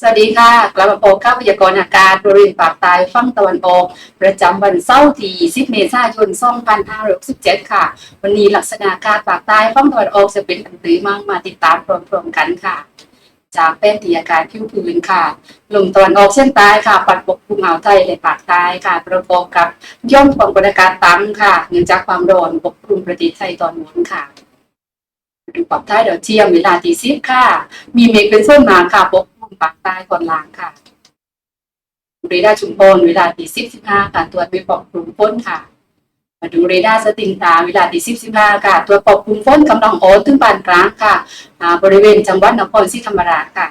สวัสดีค่ะ กลับมาพบข้าพยากรณ์อากาศบริเวณปากใต้ฝั่งตะวันออก ประจำวันเสาร์ที่10เมษายน2567 ค่ะ วันนี้ลักษณะอากาศปากใต้ฝั่งตะวันออกจะเป็นอันตือมั่งมาติดตามพร้อมๆกันค่ะ จากแผนที่อากาศผิวพื้นค่ะลมตะวันออกเฉียงใต้ค่ะ ปัดปกคลุมอ่าวไทยและภาคใต้ค่ะ ประกอบกับย่อมความกดอากาศต่ำค่ะ เนื่องจากความร้อนปกคลุมประเทศไทยตอนบนค่ะดูปรับท้ายดาวเทียมเวลาตีสิบค่ะ มีเมฆเป็นส่วนมากค่ะปก คลุมภาคใต้ตอนล่างค่ะเรดาร์ชุมพรเวลาตีสิบสิบห้าค่ะตรวจไปปกคลุมฝนค่ะ มาดูเรดาร์สติงตาเวลาตีสิบสิบห้าค่ะตัวปกคลุมฝนกำลังโอนถึงปานกลางค่ะอ่าบริเวณจังหวัดนครศรีธรรมราชค่ะ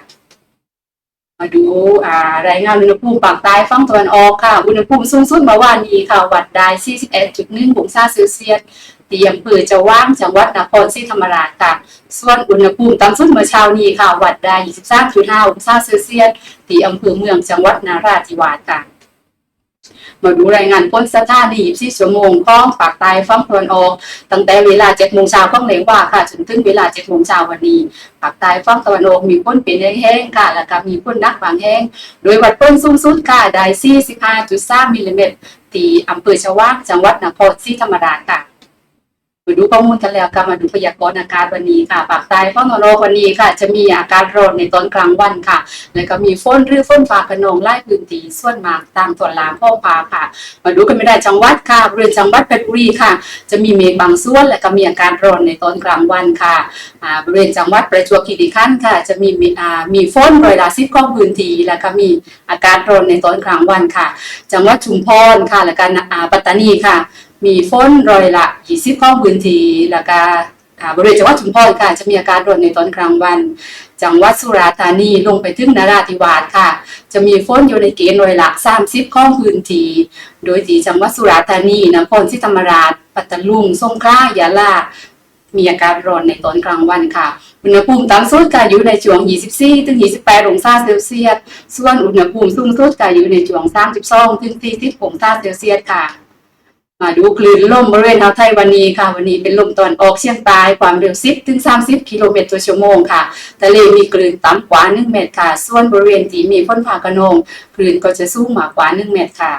มาดูอ่ารายงานอุณหภูมิภาคใต้ฝั่งตะวันออกค่ะ อุณหภูมิสูงสุดเมื่อวานนี้ค่ะ วัดได้41.1องศาเซลเซียส ที่อำเภอจะว่างจังหวัดนครศรีธรรมราชค่ะ ส่วนอุณหภูมิต่ำสุดเมื่อเช้านี้ค่ะ วัดได้23.5องศาเซลเซียสที่อำเภอเมืองจังหวัดนาราธิวาสค่ะ มาดูรายงานพ้นสถานี24ชั่วโมงของภาคใต้ฝั่งตะวันออก ตั้งแต่เวลา7โมงเช้าของเหลวว่าค่ะจนถึงเวลา7โมงเช้าวันนี้ภาคใต้ฝั่งตะวันออกมีฝนเป็นแห้งๆค่ะ แล้วก็มีฝนนักบางแห้ง โดยวัดฝนสูงสุดค่ะได้45.3มิลลิเมตรที่อำเภอชว่างจังหวัดนครศรีธรรมราชค่ะ มาดูข้อมูลกันแล้วค่ะมาดูพยากรณ์อากาศวันนี้ค่ะภาคใต้ฝั่งตะวันออกวันนี้ค่ะ จะมีอากาศร้อนในตอนกลางวันค่ะ แล้วก็มีฝนหรือฝนฟ้าขนองไล่พื้นที่ส่วนมากตามตัวลามพ่อพาค่ะ มาดูกันไม่ได้จังหวัดค่ะบริเวณจังหวัดเพชรบุรีค่ะ จะมีเมฆบางส่วน และก็มีอากาศร้อนในตอนกลางวันค่ะบริเวณจังหวัดประจวบคีรีขันธ์ค่ะ จะมีมีฝนรอยละสิบของพื้นที่แล้วก็มีอากาศร้อนในตอนกลางวันค่ะ จังหวัดชุมพรค่ะ แล้วก็อ่าปัตตานีค่ะ มีฝนรอยละยี่สิบของพื้นที่แล้วก็อ่าบริเวณจังหวัดชุมพรค่ะ จะมีอากาศร้อนในตอนกลางวัน จังหวัดสุราษฎร์ธานีลงไปถึงนราธิวาสค่ะ จะมีฝนอยู่ในเกณฑ์รอยละสามสิบของพื้นที่โดยที่จังหวัดสุราษฎร์ธานีนครศรีธรรมราช ปัตตาลุงสงขลายะลามีอากาศร้อนในตอนกลางวันค่ะ อุณหภูมิต่ำสุดก็อยู่ในช่วง 24 ถึง 28 องศาเซลเซียส ส่วนอุณหภูมิสูงสุดก็อยู่ในช่วง 32 ถึง 40 องศาเซลเซียสค่ะ มาดูคลื่นลมบริเวณอ่าวไทยวันนี้ค่ะ วันนี้เป็นลมตอนออกเฉียงใต้ความเร็ว 10 ถึง 30 กิโลเมตรต่อชั่วโมงค่ะทะเลมีคลื่นต่ำกว่า 1 เมตรค่ะ ส่วนบริเวณที่มีฝนฟ้าขนองคลื่นก็จะสูงมากกว่า 1 เมตรค่ะ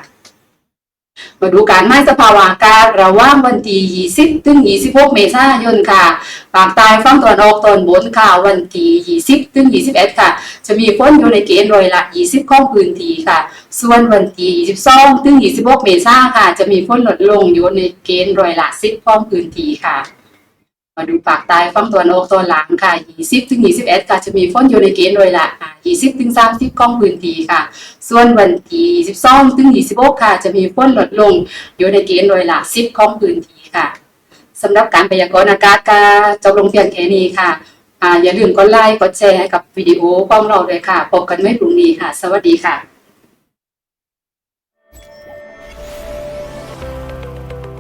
มาดูการไม่สภาวะอากาศระหว่างวันที่ 20 ถึง 26 เมษายนค่ะ ภาคใต้ฝั่งตะวันออกตอนบนค่ะ วันที่ 20 ถึง 21 ค่ะ จะมีฝนอยู่ในเกณฑ์ร้อยละ 20 ของพื้นที่ค่ะ ส่วนวันที่ 22 ถึง 26 เมษายนค่ะ จะมีฝนลดลงอยู่ในเกณฑ์ร้อยละ 10 ของพื้นที่ค่ะ มาดูภาคใต้ฝั่งตะวันออกตอนหลังค่ะ20ถึง21ค่ะจะมีฝนอยู่ในเกณฑ์ร้อยละอ่า20ถึง30ของพื้นที่ค่ะ ส่วนวันที่22ถึง26ค่ะ จะมีฝนลดลงอยู่ในเกณฑ์ร้อยละ10ของพื้นที่ค่ะสำหรับการพยากรณ์อากาศก็จบลงเพียงแค่นี้ค่ะอ่าอย่าลืมกดไลค์กดแชร์ให้กับวิดีโอของเราเลยค่ะพบกันไม่พรุ่งนี้ค่ะ สวัสดีค่ะ